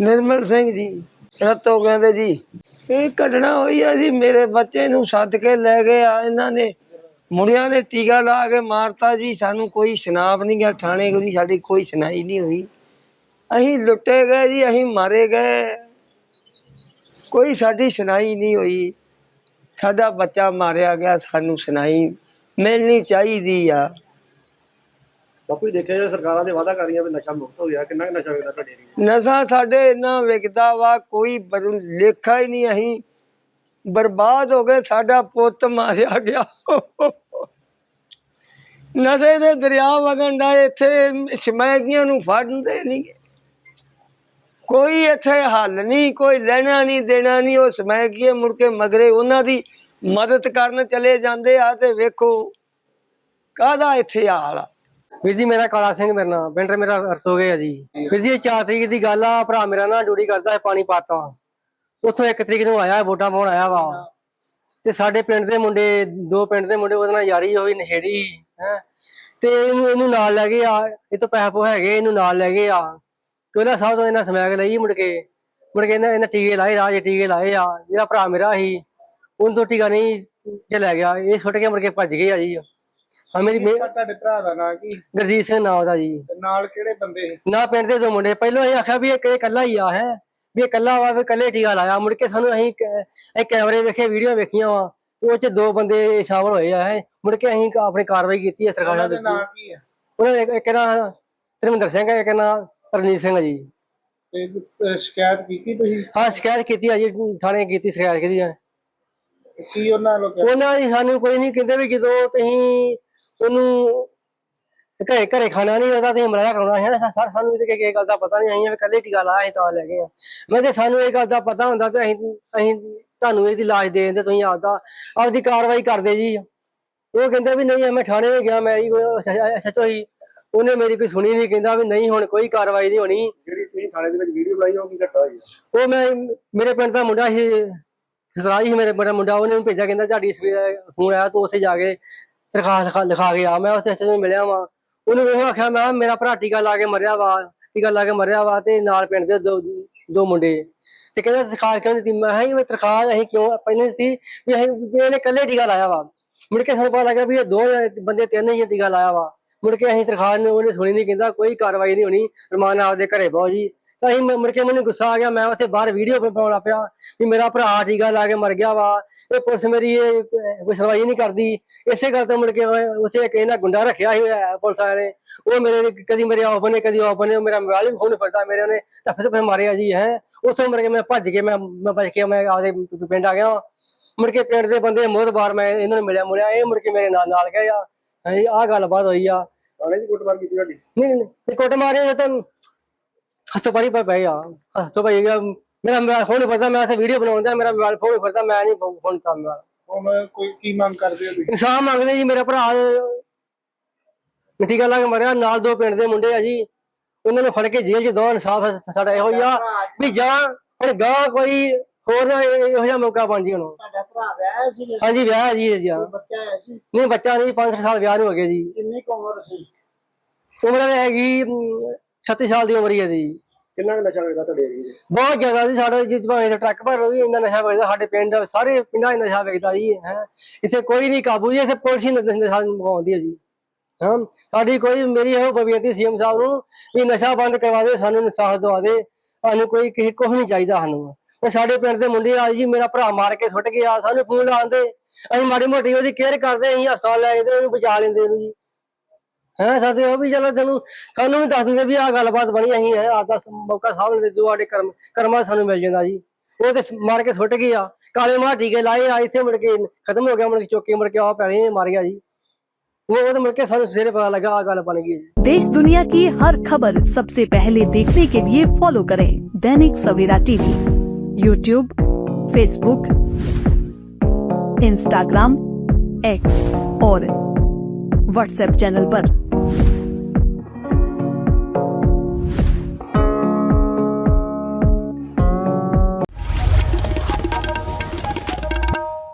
ਨਿਰਮਲ ਸਿੰਘ ਜੀ ਰਤੋ ਕਹਿੰਦੇ ਜੀ। ਇਹ ਘਟਨਾ ਹੋਈ ਆ ਜੀ, ਮੇਰੇ ਬੱਚੇ ਨੂੰ ਸੱਦ ਕੇ ਲੈ ਗਏ ਆ, ਇਹਨਾਂ ਨੇ ਮੁੰਡਿਆਂ ਨੇ ਟੀਕਾ ਲਾ ਕੇ ਮਾਰਤਾ ਜੀ, ਸਾਨੂੰ ਕੋਈ ਸ਼ਨਾਪ ਨਹੀਂ ਗਿਆ, ਥਾਣੇ ਕੋਈ, ਸਾਡੀ ਕੋਈ ਸੁਣਾਈ ਨਹੀਂ ਹੋਈ। ਅਸੀਂ ਲੁੱਟੇ ਗਏ ਜੀ, ਅਸੀਂ ਮਾਰੇ ਗਏ। ਕੋਈ ਸਾਡੀ ਸੁਣਾਈ ਨਹੀਂ ਹੋਈ। ਸਾਡਾ ਬੱਚਾ ਮਾਰਿਆ ਗਿਆ, ਸਾਨੂੰ ਸੁਣਾਈ ਮਿਲਣੀ ਚਾਹੀਦੀ ਆ। ਬਾਪੂ ਜੀ ਦੇਖਿਆ ਜਿਹੜਾ ਸਰਕਾਰਾਂ ਦੇ ਵਾਅਦਾ ਕਰ ਰਹੀਆਂ ਵੀ ਨਸ਼ਾ ਮੁਕਤ ਹੋ ਗਿਆ, ਕਿੰਨਾ ਕੁ ਨਸ਼ਾ ਵਿਕਦਾ ਤੁਹਾਡੇ ਏਰੀਏ ਨਸ਼ਾ ਸਾਡੇ ਇੰਨਾ ਵਿਕਦਾ ਵਾ, ਕੋਈ ਬਰ- ਲੇਖਾ ਹੀ ਨਹੀਂ ਅਸੀਂ। ਬਰਬਾਦ ਹੋ ਗਏ, ਸਾਡਾ ਪੁੱਤ ਮਾਰਿਆ ਗਿਆ। ਨਸ਼ੇ ਦੇ ਦਰਿਆ ਵਗਣ ਦਾ, ਇੱਥੇ ਸਮੈਕੀਆਂ ਨੂੰ ਫੜਨਦੇ ਨਹੀਂ। ਕੋਈ ਇੱਥੇ ਹੱਲ ਨਹੀਂ, ਕੋਈ ਲੈਣਾ ਨਹੀਂ, ਦੇਣਾ ਨਹੀਂ, ਉਹ ਸਮੈਕੀਏ ਮੁੜ ਕੇ ਮਗਰੇ ਉਹਨਾਂ ਦੀ ਮਦਦ ਕਰਨ ਚਲੇ ਜਾਂਦੇ ਆ ਤੇ ਵੇਖੋ ਕਾਹਦਾ ਇੱਥੇ ਹਾਲ ਆ। ਵੀਰ ਜੀ ਮੇਰਾ ਕਾਲਾ ਸਿੰਘ ਮੇਰਾ ਨਾਮ ਪਿੰਡ ਮੇਰਾ ਅਰਥ ਹੋ ਗਿਆ ਜੀ ਵੀਰ ਜੀ ਇਹ 4 ਤਰੀਕ ਦੀ ਗੱਲ ਆ। ਭਰਾ ਮੇਰਾ ਨਾ ਡਿਊਟੀ ਕਰਦਾ ਹੈ ਪਾਣੀ ਪਾਤਾ। ਉੱਥੋਂ 1 ਤਰੀਕ ਨੂੰ ਆਇਆ ਵੋਟਾਂ ਪਾਉਣ ਆਇਆ ਵਾ। ਤੇ ਸਾਡੇ ਪਿੰਡ ਦੇ ਮੁੰਡੇ ਦੋ ਪਿੰਡ ਦੇ ਮੁੰਡੇ ਉਹਦੇ ਨਾਲ ਯਾਰੀ ਹੋਈ ਨਸ਼ੇੜੀ ਹੈ। ਤੇ ਇਹਨੂੰ ਇਹਨੂੰ ਨਾਲ ਲੈ ਗਏ ਆ। ਇਹ ਤੋਂ ਪੈਸੇ ਪੋ ਹੈਗੇ ਇਹਨੂੰ ਨਾਲ ਲੈ ਗਏ ਆ। ਕੋਲਾ ਸਾਹਿਬ ਤੋਂ ਇਹਨਾਂ ਸਮੈਕ ਲਈ ਮੁੜ ਕੇ। ਮੁੜ ਕੇ ਇਹਨਾਂ ਇਹਨਾਂ ਟੀਕੇ ਲਾਏ ਰਾਜ ਟੀਕੇ ਲਾਏ ਆ। ਜਿਹੜਾ ਭਰਾ ਮੇਰਾ ਸੀ ਉਹਨੂੰ ਤੋਂ ਟੀਕਾ ਨਹੀਂ ਜੇ ਲੈ ਗਿਆ। ਇਹ ਛੁੱਟ ਕੇ ਮੁੜ ਕੇ ਭੱਜ ਗਏ ਆ ਜੀ। ਹਾਂ ਮੇਰੀ ਮੇ- ਤੁਹਾਡੇ ਭਰਾ ਦਾ ਨਾਂ ਕੀ? ਗੁਰਜੀਤ ਸਿੰਘ ਨਾਮ ਦਾ ਜੀ। ਤੇ ਨਾਲ ਕਿਹੜੇ ਬੰਦੇ ਸੀ? ਨਾ ਪਿੰਡ ਦੇ ਦੋ ਮੁੰਡੇ। ਪਹਿਲਾਂ ਇਹ ਆਖਿਆ ਵੀ ਇਹ ਇਹ ਇਕੱਲਾ ਹੀ ਆ ਹੈ। ਵੀ ਇਹ ਇਕੱਲਾ ਵਾ ਵੀ ਇਕੱਲੇ ਟੀਕਾ ਲਾਇਆ। ਮੁੜ ਕੇ ਸਾਨੂੰ ਅਸੀਂ ਕ- ਕੈਮਰੇ ਵੇਖੇ ਵੀਡੀਓ ਵੇਖੀਆਂ ਵਾ। ਉਹ ਚ ਦੋ ਬੰਦੇ ਸ਼ਾਮਲ ਹੋਏ ਆ ਹੈ। ਮੁੜ ਕੇ ਅਸੀਂ ਕ- ਆਪਣੀ ਕਾਰਵਾਈ ਕੀਤੀ ਹੈ ਸਰਕਾਰਾਂ ਉਹਨਾਂ ਦੇ ਦੇ ਨਾਂ ਕੀ ਹੈ ਉਹਨਾਂ ਦੇ ਇੱਕ- ਇੱਕ ਨਾ ਧਰਮਿੰਦਰ ਸਿੰਘ ਹੈ ਇੱਕ ਨਾ ਰਣਜੀਤ ਸਿੰਘ ਆ ਜੀ। ਤੇ ਅਹ ਸ਼ਿਕਾਇਤ ਕੀਤੀ ਤੁਸੀਂ? ਹਾਂ ਸ਼ਿਕਾਇਤ ਕੀਤੀ ਆ ਜੀ। ਥਾਣੇ ਕੀਤੀ ਸ਼ਿਕਾਇਤ ਕੀਤੀ ਆ। ਕੀ ਉਹਨਾਂ ਨੂੰ ਕਿਹਾ? ਉਹਨਾਂ ਦੀ ਸਾਨੂੰ ਕੋਈ ਨਹੀਂ ਕਹਿੰਦੇ ਵੀ ਜਦੋਂ ਤੁਸੀਂ ਉਹਨੂੰ ਘਰੇ ਘਰੇ ਖਾਣਾ ਨਹੀਂ ਉਹਦਾ ਤੁਸੀਂ ਮਲਾਇਆ ਕਰਾਉਣਾ ਹੈ ਨਾ ਸਰ ਸਾਨੂੰ ਇਹਦੇ ਕਿਸੇ ਗੱਲ ਦਾ ਪਤਾ ਨਹੀਂ ਅਸੀਂ ਵੀ ਕੱਲੇ ਟੀਕਾ ਲਾਇਆ ਅਸੀਂ ਤਾਂ ਲੈ ਗਏ ਆ ਮੈਂ ਜੇ ਸਾਨੂੰ ਇਹ ਗੱਲ ਦਾ ਪਤਾ ਹੁੰਦਾ ਤੇ ਅਸੀਂ ਅਸੀਂ ਤੁਹਾਨੂੰ ਇਹਦੀ ਲਾਜ ਦੇ ਦਿੰਦੇ ਤੁਸੀਂ ਆਪਦਾ ਆਪਦੀ ਕਾਰਵਾਈ ਕਰਦੇ ਜੀ। ਉਹ ਕਹਿੰਦੇ ਵੀ ਨਹੀਂ ਮੈਂ ਥਾਣੇ ਵਿੱਚ ਗਿਆ ਮੈਂ ਸੱਚੋ ਹੀ ਉਹਨੇ ਮੇਰੀ ਕੋਈ ਸੁਣੀ ਨਹੀਂ ਕਹਿੰਦਾ ਵੀ ਨਹੀਂ ਹੁਣ ਕੋਈ ਕਾਰਵਾਈ ਨਹੀਂ ਹੋਣੀ। ਜਿਹੜੀ ਤੁਸੀਂ ਥਾਣੇ ਦੇ ਵਿੱਚ ਵੀਡੀਓ ਬਣਾਈ ਉਹ ਕੀ ਹੋਈ ਹੈ? ਉਹ ਮੈਂ ਮੇਰੇ ਪਿੰਡ ਦਾ ਮੁੰਡਾ ਸੀ ਸਰਾਈ ਸੀ ਮੇਰੇ ਬੜਾ ਮੁੰਡਾ ਉਹਨੇ ਭੇਜਿਆ, ਕਹਿੰਦਾ ਤੁਹਾਡੀ ਸਵੇਰ ਫੋਨ ਆਇਆ, ਤੂੰ ਉੱਥੇ ਜਾ ਕੇ ਦਰਖਾਸਤ ਲਿਖਾ- ਕੇ ਆ। ਮੈਂ ਉੱਥੇ ਐਸਐਸ ਨੂੰ ਮਿਲਿਆ ਵਾਂ, ਉਹਨੂੰ ਇਹ ਆਖਿਆ, ਮੈਂ ਕਿਹਾ, ਮੇਰਾ ਭਰਾ ਟੀਕਾ ਲਾ ਕੇ ਮਰਿਆ ਵਾ, ਟੀਕਾ ਲਾ ਕੇ ਮਰਿਆ ਵਾ ਤੇ ਨਾਲ ਪਿੰਡ ਦੇ ਦੋ ਦੋ ਮੁੰਡੇ। ਤੇ ਕਹਿੰਦਾ ਦਰਖਾਸਤ ਕਿਉਂ ਦਿੱਤੀ? ਮੈਂ ਕਿਹਾ ਮੈਂ ਦਰਖਾਸਤ ਅਸੀਂ ਕਿਉਂ ਪਹਿਲੇ ਦਿੱਤੀ? ਵੀ ਅਸੀਂ ਇਹਨੇ ਇਕੱਲੇ ਟੀਕਾ ਲਾਇਆ ਵਾ। ਮੁੜ ਕੇ ਸਾਨੂੰ ਪਤਾ ਲੱਗਾ ਵੀ ਇਹ ਦੋ ਬੰਦੇ ਤਿੰਨ ਹੀ ਟੀਕਾ ਲਾਇਆ ਵਾ। ਮੁੜ ਕੇ ਅਸੀਂ ਦਰਖਾਸਤ ਨੂੰ ਉਹਨੇ ਸੁਣੀ ਨਹੀਂ ਕਹਿੰਦਾ ਕੋਈ ਕਾਰਵਾਈ ਨਹੀਂ ਹੋਣੀ, ਰਮਾਨ ਆਪਦੇ ਘਰੇ ਪਹੁੰਚ ਜੀ। ਤਾਂ ਅਸੀਂ ਮੁ- ਮੁੜ ਕੇ ਮੈਨੂੰ ਗੁੱਸਾ ਆ ਗਿਆ ਮੈਂ ਉੱਥੇ ਬਾਹਰ ਵੀਡੀਓ ਪਾਉਣ ਪਿਆ ਵੀ ਮੇਰਾ ਭਰਾ ਟੀਕਾ ਲਾ ਕੇ ਮਰ ਗਿਆ ਵਾ। ਇਹ ਪੁਲਿਸ ਮੇਰੀ ਇਹ ਅਹ, ਕੋਈ ਸੁਣਵਾਈ ਨਹੀਂ ਕਰਦੀ। ਇਸੇ ਗੱਲ ਤੋਂ ਮੁੜ ਕੇ ਉੱਥੇ ਇੱਕ ਇਹਨਾਂ ਗੁੰਡਾ ਰੱਖਿਆ ਸੀ ਅਹ, ਪੁਲਿਸ ਵਾਲੇ ਨੇ। ਉਹ ਮੇਰੇ ਕਦੀ ਮੇਰੇ ਆਫ ਬਣੇ ਕਦੀ ਆਫ ਬਣੇ ਉਹ ਮੇਰਾ ਮੋਬਾਈਲ ਵੀ ਫੋਨ ਫੜਦਾ ਮੇਰੇ ਉਹਨੇ ਧੱਫੇ ਧੱਫੇ ਮਾਰਿਆ ਜੀ ਹੈ। ਉੱਥੋਂ ਮੁੜ ਕੇ ਮੈਂ ਭੱਜ ਕੇ ਮੈਂ ਮੈਂ ਭੱਜ ਕੇ ਮੈਂ ਆਪਦੇ ਪਿੰਡ ਆ ਗਿਆ। ਮੁੜ ਕੇ ਪਿੰਡ ਦੇ ਬੰਦੇ ਮੋਹਤਬਾਰ ਮੈਂ ਇਹਨਾਂ ਨੂੰ ਮਿਲਿਆ ਮੁਲਿਆ ਇਹ ਮੁੜ ਕੇ ਮੇਰੇ ਨਾਲ ਨਾਲ ਗਏ ਆ। ਹਾਂਜੀ ਆਹ ਗੱਲਬਾਤ ਹੋਈ ਆ। ਥਾਣੇ ਦੀ ਕੁੱਟਮਾਰ ਕੀਤੀ ਤੁਹਾਡੀ? ਨਹੀਂ ਨਹੀਂ ਨਹੀਂ, ਕੁੱਟ ਮਾਰੇ ਤਾਂ ਹੱਥੋਂ ਪਾਰੀ ਪੈ ਪਏ ਆ ਹੱਥੋਂ ਪਈ ਗਿਆ ਮੇਰਾ ਮੋਬਾਈਲ ਫੋਨ ਫੜਦਾ ਮੈਂ ਇੱਥੇ ਵੀਡੀਓ ਬਣਾਉਂਦਾ ਮੇਰਾ ਮੋਬਾਈਲ ਫੋਨ ਫੜਦਾ ਮੈਂ ਨਹੀਂ ਫੋਨ ਤਾਂ ਮੇਰਾ ਹੁਣ ਕੋਈ ਕੀ ਮੰਗ ਕਰਦੇ ਹੋ ਤੁਸੀਂ? ਇਨਸਾਫ ਮੰਗਦੇ ਜੀ ਮੇਰਾ ਭਰਾ ਮਿੱਟੀ ਗੱਲ ਆ ਕੇ ਮਰਿਆ ਨਾਲ ਦੋ ਪਿੰਡ ਦੇ ਮੁੰਡੇ ਆ ਜੀ। ਉਹਨਾਂ ਨੂੰ ਫੜ ਕੇ ਜੇਲ੍ਹ 'ਚ ਦੋ ਇਨਸਾਫ ਸਾਡਾ ਇਹੋ ਹੀ ਆ ਵੀ ਜਾਂ ਹੁਣ ਗਾਂ ਕੋਈ ਹੋਰ ਨਾ ਇਹ- ਜਿਹਾ ਮੌਕਾ ਬਣ ਜੀ ਹੁਣ ਤੁਹਾਡਾ ਭਰਾ ਵਿਆਹ ਸੀ ਹਾਂਜੀ ਵਿਆਹ ਜੀ ਜੀ ਹਾਂ। ਬੱਚਾ ਹੈ ਸੀ? ਨਹੀਂ ਬੱਚਾ ਨਹੀਂ 5 ਸਾਲ ਵਿਆਹ ਨੂੰ ਹੋ ਗਏ ਜੀ। ਕਿੰਨੀ ਉਮਰ ਸੀ? ਉਮਰ ਹੈਗੀ 36 ਸਾਲ ਦੀ ਉਮਰ ਹੀ ਹੈ ਜੀ। ਕਿੰਨਾ ਕੁ ਨਸ਼ਾ ਵਿਕਦਾ ਤੁਹਾਡੇ ਏਰੀਏ 'ਚ ਬਹੁਤ ਜ਼ਿਆਦਾ ਜੀ ਸਾਡੇ ਜਿਸ ਭਾਵੇਂ ਟਰੱਕ ਭਰ ਰਹੀ ਇੰਨਾ ਨਸ਼ਾ ਵੇਚਦਾ ਸਾਡੇ ਪਿੰਡ ਸਾਰੇ ਪਿੰਡਾਂ 'ਚ ਨਸ਼ਾ ਵੇਚਦਾ ਜੀ ਹੈ। ਇੱਥੇ ਕੋਈ ਨਹੀਂ ਕਾਬੂ ਜੀ ਇੱਥੇ ਪੁਲਿਸ ਹੀ ਨਸ਼ਾ ਨਸ਼ਾ ਮੁਕਾਉਂਦੀ ਹੈ ਜੀ। ਹਾਂ ਸਾਡੀ ਕੋਈ ਮੇਰੀ ਇਹੋ ਬੇਨਤੀ ਸੀਐਮ ਸਾਹਿਬ ਨੂੰ ਵੀ ਨਸ਼ਾ ਬੰਦ ਕਰਵਾ ਦੇ ਸਾਨੂੰ ਇਨਸਾਫ ਦਵਾ ਦੇ। ਸਾਨੂੰ ਕੋਈ ਕਿਸੇ ਕੁਛ ਨਹੀਂ ਚਾਹੀਦਾ ਸਾਨੂੰ। ਉਹ ਸਾਡੇ ਪਿੰਡ ਦੇ ਮੁੰਡੇ ਆ ਜੀ ਮੇਰਾ ਭਰਾ ਮਾਰ ਕੇ ਸੁੱਟ ਗਿਆ ਸਾਨੂੰ ਫੋਨ ਲਾਉਂਦੇ ਅਸੀਂ ਮਾੜੀ ਮੋਟੀ ਉਹਦੀ ਕੇਅਰ ਕਰਦੇ ਅਸੀਂ ਹਸਪਤਾਲ ਲੈ ਜਾਂਦੇ ਉਹਨੂੰ ਬਚਾ ਲੈਂਦੇ ਉਹਨੂੰ ਜੀ। ਹੈ ਸਾਡੇ ਉਹ ਵੀ ਚਲੋ ਤੈਨੂੰ ਸਾਨੂੰ ਵੀ ਦੱਸ ਦਿੰਦੇ ਵੀ ਆਹ ਗੱਲਬਾਤ ਬਣੀ ਅਸੀਂ ਹੈ ਆਦਾ ਮੌਕਾ ਸਾਹਮਣੇ ਦੇ ਜੋ ਸਾਡੇ ਕਰਮ ਕਰਮਾਂ 'ਚ ਸਾਨੂੰ ਮਿਲ ਜਾਂਦਾ ਜੀ ਉਹ ਤੇ ਮਾਰ ਕੇ ਸੁੱਟ ਗਿਆ ਕਾਲੇ ਮਾਰ ਟੀਕੇ ਲਾਏ ਆ ਇੱਥੇ ਮੁੜ ਕੇ ਖਤਮ ਹੋ ਗਿਆ ਮੁੜ ਕੇ ਚੌਕੇ ਮੁੜ ਕੇ ਆ ਪੈਣੇ ਮਾਰ ਗਿਆ ਜੀ ਉਹ ਉਹਦੇ ਮੁੜ ਕੇ ਸਾਨੂੰ ਸਵੇਰੇ ਪਤਾ ਲੱਗਾ ਆ ਗੱਲ ਬਣ ਗਈ ਜੀ देश दुनिया की हर खबर सबसे पहले देखने के लिए फॉलो करें Dainik Savera TV YouTube Facebook Instagram X और व्हाट्सएप चैनल पर।